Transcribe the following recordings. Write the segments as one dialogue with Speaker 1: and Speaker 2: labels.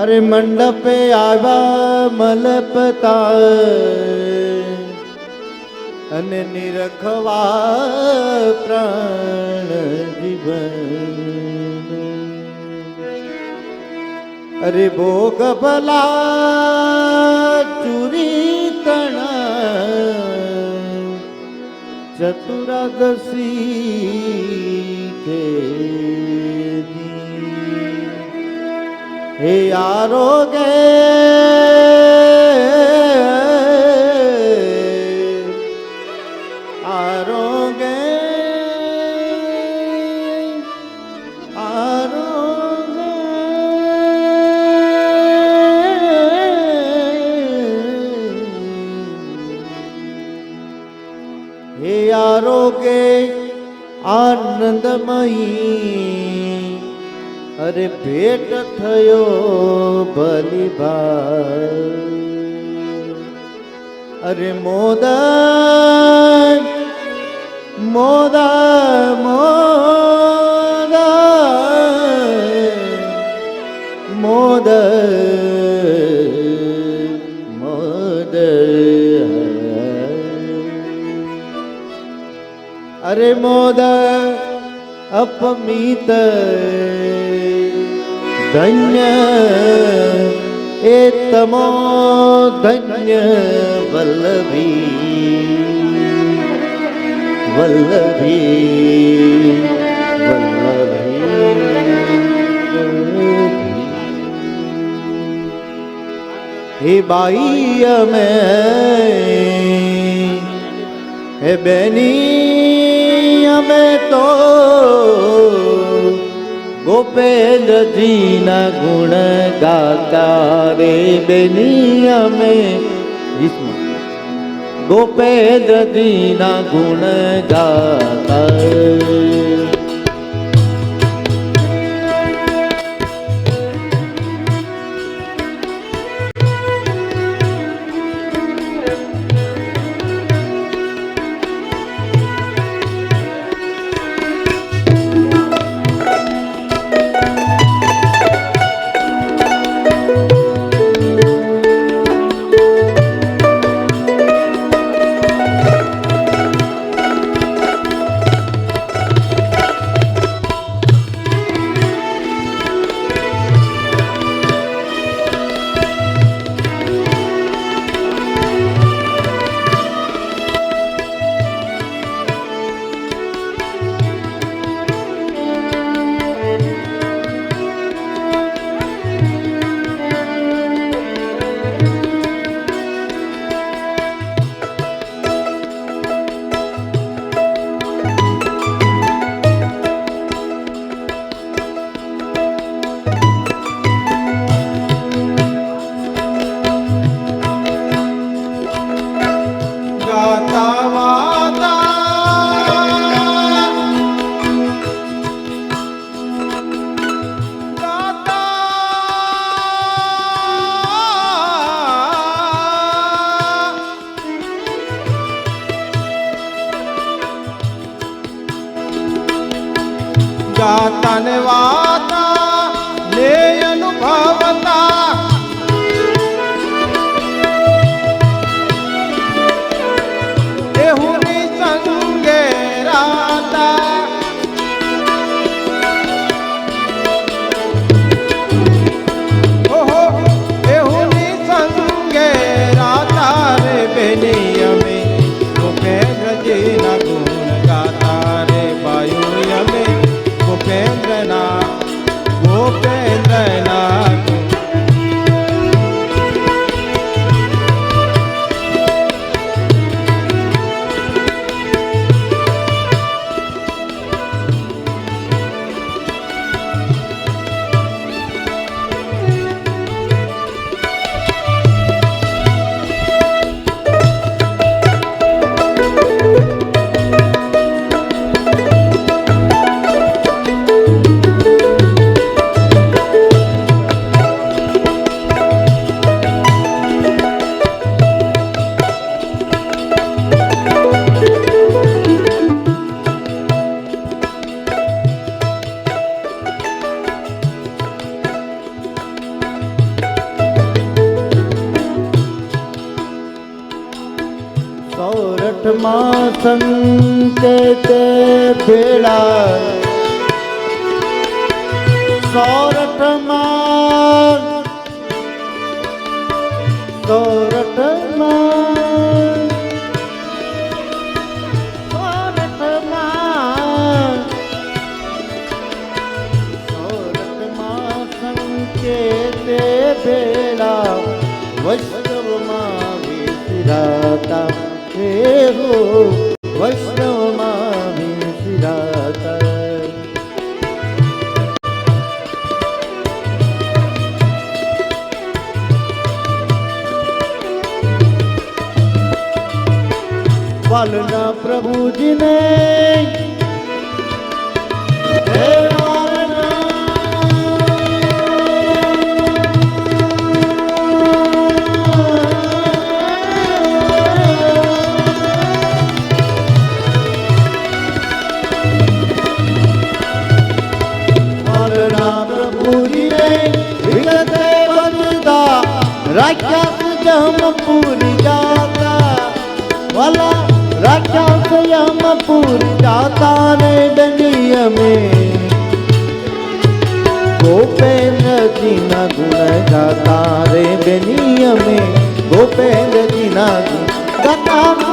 Speaker 1: અરે મંડપે આવ્યા મલપતા અને નિરખવા પ્રાણ જીવન. અરે ભોગ ભલા ચૂરી તણા ચતુરાદશી કે હે આરોગે. આરોગે. આરોગે. હે આરોગે આનંદમયી. અરે ભેટ થયો ભલી ભાઈ અરે મોદા મોદા મોદ મોદ. अरे અરે મોદ धन्य तमो धन्य वल्लभी। वल्लभी हे ही बाई में हे में तो તો ગોપેન્દ્રજીના ગુણ ગાતા રે બેની અમે. દીના ગુણ ગાતા ગાતા ને વાતા
Speaker 2: સોરઠમાં સંકેતે ભેળા સૌરઠમાં સોરઠમાં વિસિરાતા પ્રભુજીને રાખ્યા જમપુરી જાતા ને ડંડિય में ગોપેન્દ્રજીના ગુણ ગાતા રે બેનિય में ગોપેન્દ્રજીના ગુણ ગાતા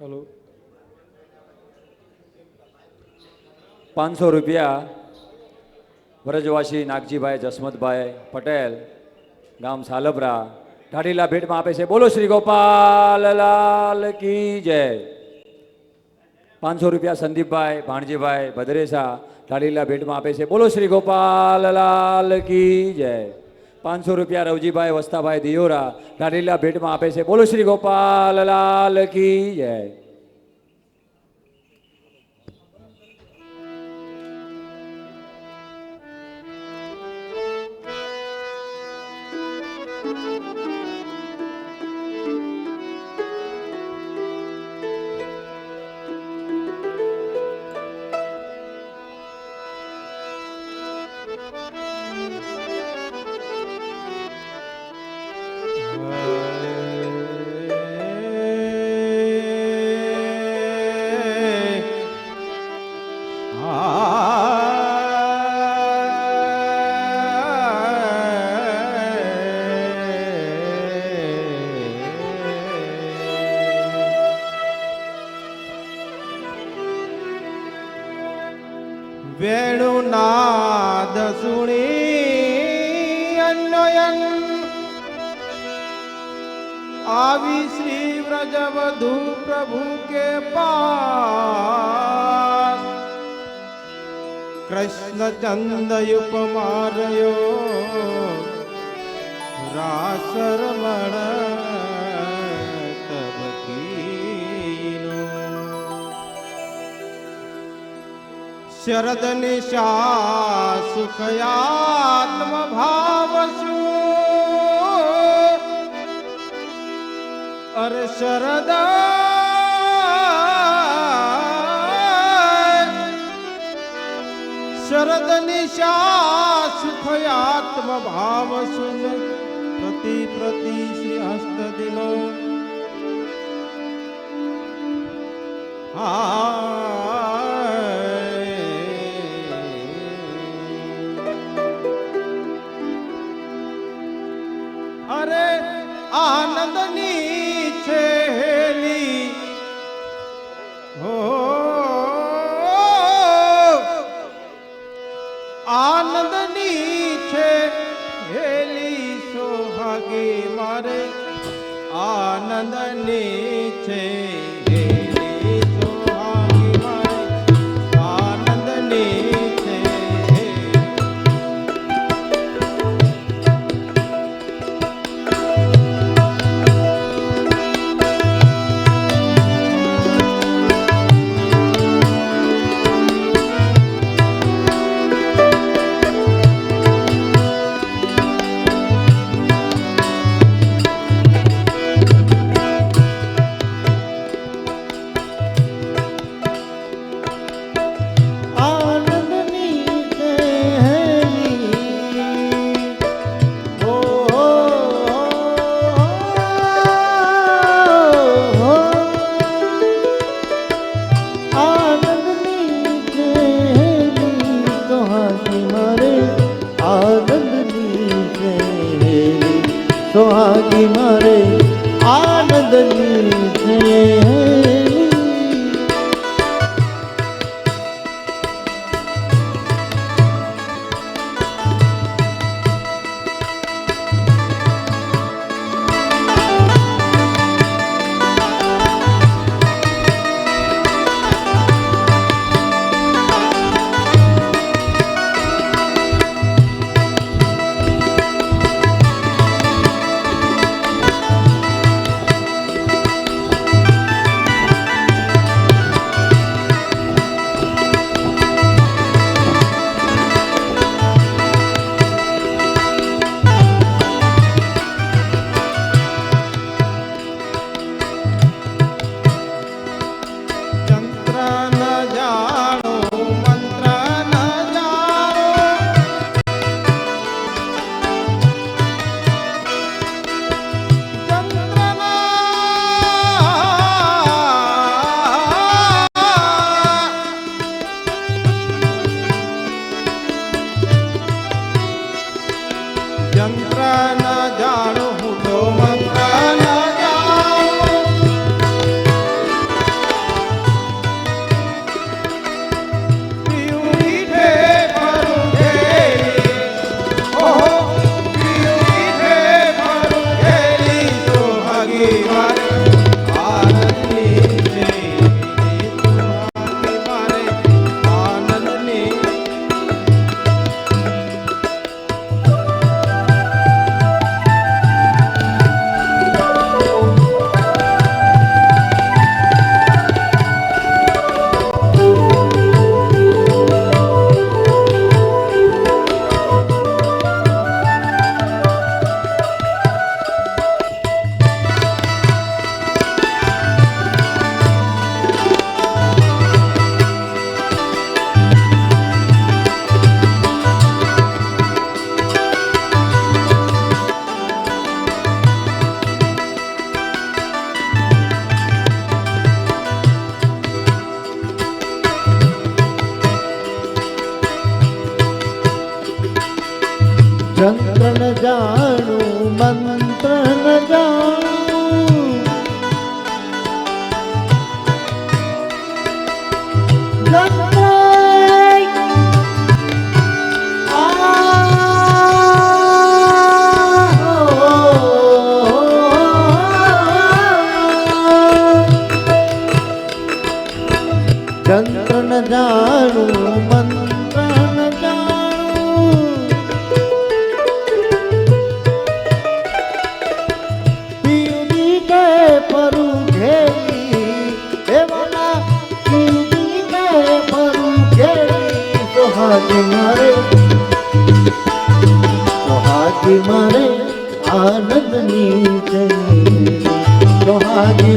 Speaker 3: હલો પાંચસો રૂપિયા વ્રજવાસી નાગજીભાઈ જસમતભાઈ પટેલ ગામ સાલબરા ઢાઢીલા ભેટમાં આપે છે. બોલો શ્રી ગોપાલ, લાલ કી જય. પાંચસો રૂપિયા સંદીપભાઈ, ભાણજીભાઈ, ભદ્રેસા ઢાઢીલા ભેટમાં આપે છે. બોલો શ્રી ગોપાલ, લાલ કી જય. પાંચસો રૂપિયા રવજીભાઈ વસ્તાભાઈ દિયોરા ઢાઢીલા ભેટમાં આપે છે બોલો શ્રી ગોપાલ લાલ કી જય
Speaker 2: વેણુનાદ સુણી અન્નયન આવી શ્રી વ્રજવધુ પ્રભુ કે પાસ. કૃષ્ણચંદ ઉપમારયો રાસરમણ શરદ નિશા સુખયાત્મ ભાવ અર શરદ શરદ નિશા સુખયાત્મ ભાવ સુન પ્રતિ પ્રતિ શ્રી હસ્ત દિનો હા. આનંદની છે. সোহাগী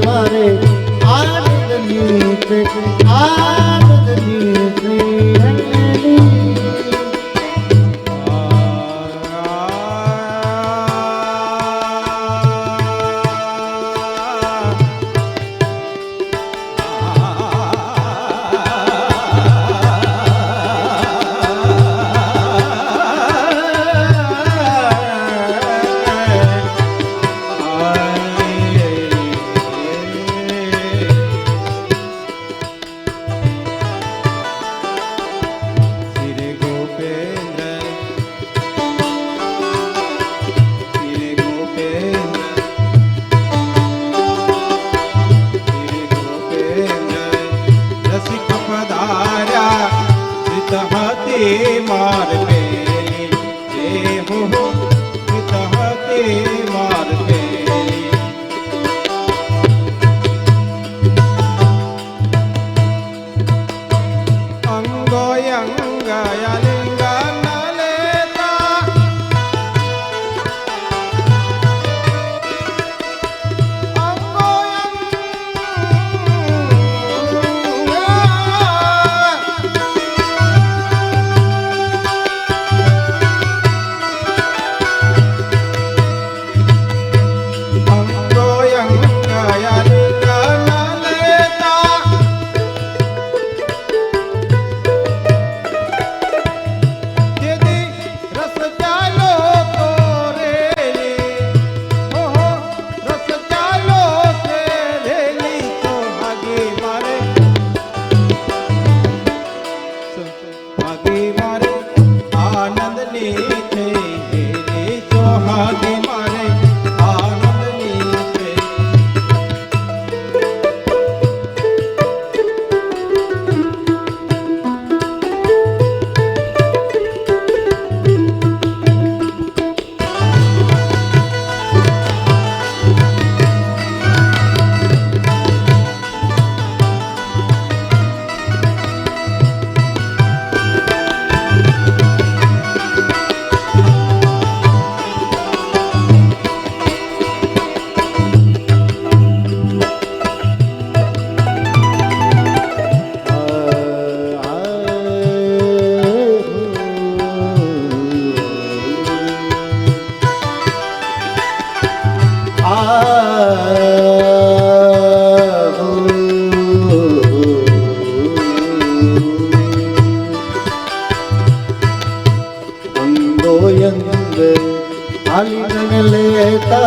Speaker 2: ಲೇತ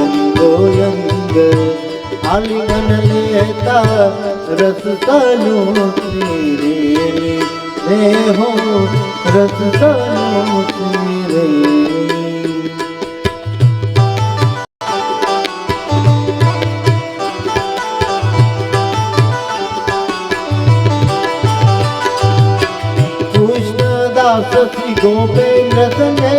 Speaker 2: ಎಂದೋಯಂಗ ಆಲಿಗನ ಲೇತ ರಸತನು ತೀರೇನಿ ದೇಹೋ ರಸತನು ತೀರೇನಿ કૃષ્ણદાસ ગોપેન્દ્ર
Speaker 1: તને